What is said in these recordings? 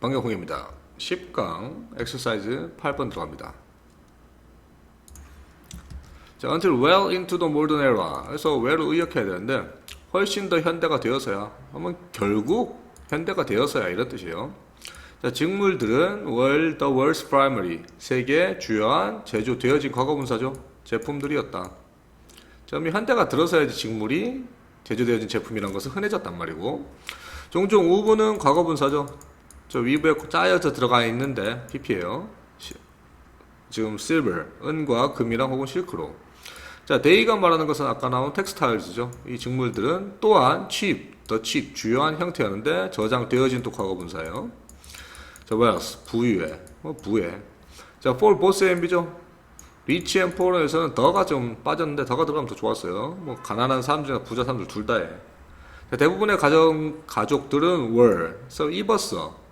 방경홍입니다. 10강 엑서사이즈 8번 들어갑니다. 자, until well into the modern era. 그래서 well을 의역해야 되는데 훨씬 더 현대가 되어서야. 하면 결국 현대가 되어서야 이런 뜻이에요. 자, 직물들은 world the world's primary 세계 주요한 제조되어진 과거분사죠. 제품들이었다. 자, 이 현대가 들어서야지 직물이 제조되어진 제품이라는 것은 흔해졌단 말이고 종종 우부는 과거분사죠. 저 위부에 짜여져 들어가 있는데 pp예요. 지금 silver, 은과 금이랑 혹은 실크로. 자, 데이가 말하는 것은 아까 나온 텍스타일즈죠. 이 직물들은 또한 cheap, 더 cheap, 주요한 형태였는데 저장되어진 또 과거 분사예요. 자, wealth, 부유해, 뭐 부해. 자, for both and B죠. 리치 앤 포르에서는 더가 좀 빠졌는데 더가 들어가면 더 좋았어요. 뭐 가난한 사람들이나 부자 사람들 둘다 해. 자, 대부분의 가정 가족들은 were, 서 입었어.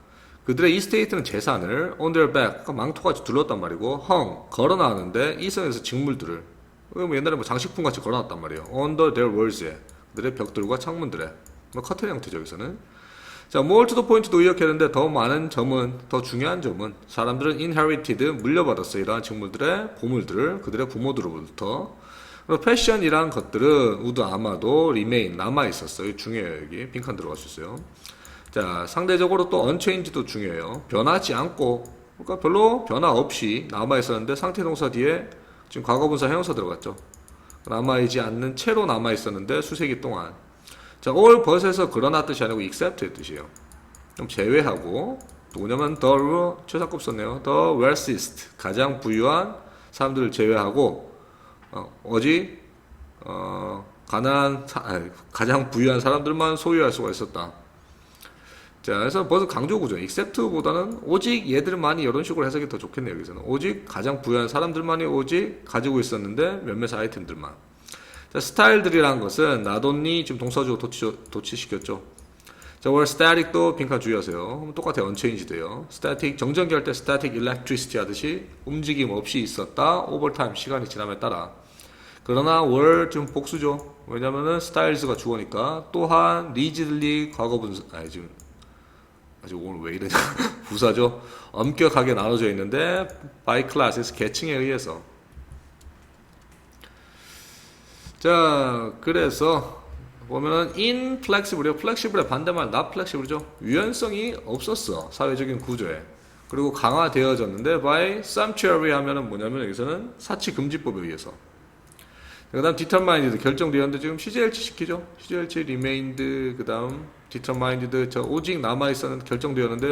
그들의 이 스테이트는 재산을 on their back, 그러니까 망토같이 둘렀단 말이고 hung, 걸어놨는데 이성에서 직물들을 뭐 옛날에 뭐 장식품 같이 걸어놨단 말이에요. under their walls에 그들의 벽들과 창문들에 뭐 커튼 형태죠 여기서는. 자, more to the point도 의역했는데 더 많은 점은 더 중요한 점은 사람들은 inherited 물려받았어 이러한 직물들의 보물들을 그들의 부모들로부터 그리고 패션이란 것들은 우드 아마도 remain 남아 있었어요. 중요해요 여기 빈칸 들어갈 수 있어요. 자, 상대적으로 또 unchange도 중요해요. 변하지 않고, 그러니까 별로 변화 없이 남아 있었는데 상태 동사 뒤에 지금 과거분사 형용사 들어갔죠. 남아있지 않는 채로 남아 있었는데 수세기 동안. 자, all but에서 그러나 뜻이 아니고 except의 뜻이에요. 좀 제외하고, 누구냐면 the로 최상급 썼네요. the wealthiest, 가장 부유한 사람들을 제외하고, 어, 어지, 어, 아니, 가장 부유한 사람들만 소유할 수가 있었다. 자, 그래서 벌써 강조 구조, except보다는 오직 얘들만이 이런 식으로 해석이 더 좋겠네요, 여기서는. 오직 가장 부유한 사람들만이 오직 가지고 있었는데 몇몇 아이템들만. 자, 스타일들이란 것은 나돈니 지금 동사주어 도치, 도치시켰죠. 자, 월 static도 빈칸 주의하세요. 똑같아요. unchange돼요. static, 정전기 할 때 static electricity 하듯이 움직임 없이 있었다. overtime, 시간이 지남에 따라. 그러나 월 지금 복수죠. 왜냐면은 styles가 주어니까 또한 rigidly 과거 분사, 아니 지금 아직 오늘 왜 이러냐. 부사죠? 엄격하게 나눠져 있는데 by classes 계층에 의해서. 자 그래서 보면은 inflexible이요 flexible의 반대말 not flexible죠? 유연성이 없었어 사회적인 구조에. 그리고 강화되어졌는데 by sumptuary 하면은 뭐냐면 여기서는 사치 금지법에 의해서. 그 다음 determined 결정되었는데 지금 CJL치 시키죠? CJL치 remained 그 다음 determined 저 오직 남아 있었는 결정되었는데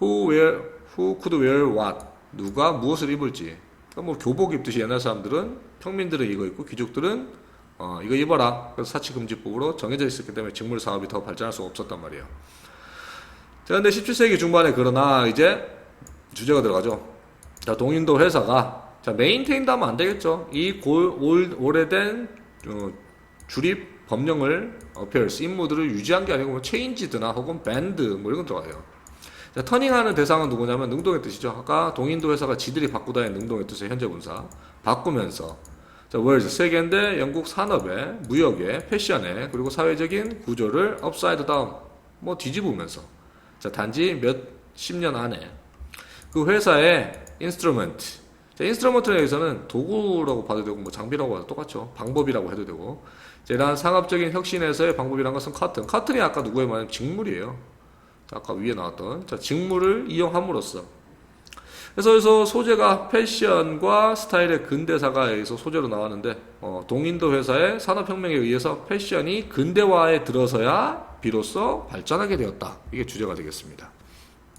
who wear who could wear what? 누가 무엇을 입을지. 그러니까 뭐 교복 입듯이 옛날 사람들은 평민들은 이거 입고 귀족들은 어 이거 입어라. 그래서 사치금지법으로 정해져 있었기 때문에 직물 사업이 더 발전할 수가 없었단 말이에요. 자 근데 17세기 중반에 그러나 이제 주제가 들어가죠. 자 동인도 회사가 자 메인테인도 하면 안 되겠죠. 이 골, 올, 오래된 어, 주립 법령을 어페어스 임무들을 유지한 게 아니고 뭐 체인지드나 혹은 밴드 뭐 이런 거 들어가요. 자, 터닝하는 대상은 누구냐면 능동의 뜻이죠. 아까 동인도 회사가 지들이 바꾸다의 능동의 뜻의 현재 분사. 바꾸면서. 자, 월드 세계인데 영국 산업에 무역에 패션에 그리고 사회적인 구조를 업사이드 다운 뭐 뒤집으면서. 자, 단지 몇 십 년 안에. 그 회사의 인스트루먼트 자, 인스트루먼트에 의해서는 도구라고 봐도 되고 뭐 장비라고 봐도 똑같죠. 방법이라고 해도 되고 자, 이러한 상업적인 혁신에서의 방법이란 것은 커튼. 커튼이 아까 누구의 말하면 직물이에요. 자, 아까 위에 나왔던 자, 직물을 이용함으로써 그래서 여기서 소재가 패션과 스타일의 근대사가 여기서 소재로 나왔는데 어, 동인도 회사의 산업혁명에 의해서 패션이 근대화에 들어서야 비로소 발전하게 되었다. 이게 주제가 되겠습니다.